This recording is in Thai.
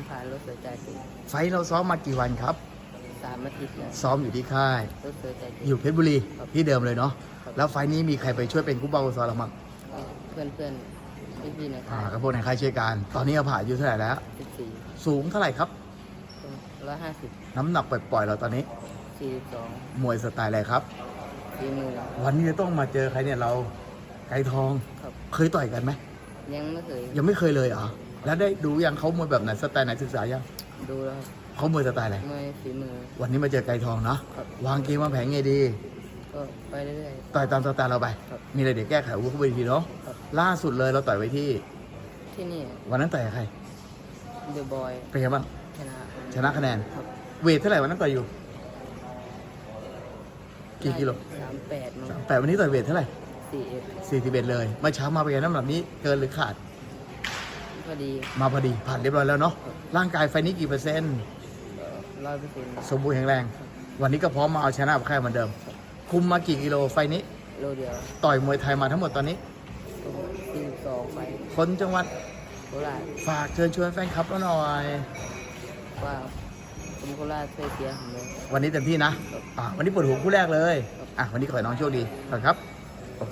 ำผ่านรถเสือใจถึงไฟท์เราซ้อมมากี่วันครับ สามอาทิตย์แล้วซ้อมอยู่ที่ค่าย รถเสือใจถึงอยู่เพชรบุรีครับที่เดิมเลยเนาะครับแล้วไฟท์นี้มีใครไปช่วยเป็นกู้เบาซ้อมเรามั้งก็เพื่อนเพื่อนพี่พี่ๆนะคอ่ารับกับพวกในค่ายช่วยกันตอนนี้เอาผ่านอายู่เท่าไหร่แล้ว สิบสี่สูงเท่าไหร่ครับ ร้อยห้าสิบน้ำหนักปล่อยๆเราตอนนี้ สี่สิบสองมวยสไตล์อะไรครับ สี่มือวันนี้จะต้องมาเจอใครเนี่ยเราไก่ทอง ครับ เคยต่อยกันไหมยังไม่เคยยังไม่เคยเลยเหรอ แล้วได้ดูยังเขามวยแบบไหนสไตล์ไหนศึกษายังดูแล้วครับเขามวยสไตล์อะไรไม่ฝีมือ วันนี้มาเจอไก่ทองเนาะครับ วางเกมวางแผนไงดีก็ไปเรื่อย ต่อยตามสไตล์เราไป ครับมีอะไรเดี๋ยวแก้ไขอาวุ้นเข้าไปทีเนาะครับ ล่าสุดเลยเราต่อยไว้ที่ ๆที่นี่วันนั้นต่อยกับใครเดอะบอยเป็นไงบ้างชนะชนะคะแนนครับเวทเท่าไหร่วันนั้นต่อยอยู่ กี่กิโลสามแปดมั้งแต่วันนี้ต่อยเวทเท่าไหร่สี่เอ็ดสี่สิบเอ็ดเลยเมื่อเช้ามาเป็นไงน้ำหนักนี้เกินหรือขาด พอดีมาพอดีผ่านเรียบร้อยแล้วเนาะร่างกายไฟนี้กี่เปอร์เซ็นต์ร้อยเปอร์เซ็นต์สมบูรณ์แข็งแรง วันนี้ก็พร้อมมาเอาชนะกับแค่เหมือนเดิม คุมมากี่กิโลไฟนี้โลเดียวต่อยมวยไทยมาทั้งหมดตอนนี้สี่สิบสองไฟคนจังหวัดโคราชฝากเชิญชวนแฟนคลับเราหน่อยว่าผมโคราชช่วยเชียร์ผมเลยวันนี้เต็มที่นะอะวันนี้เปิดหัวคู่แรกเลยอะวันนี้ขอให้น้องโชคดีก่อนครับ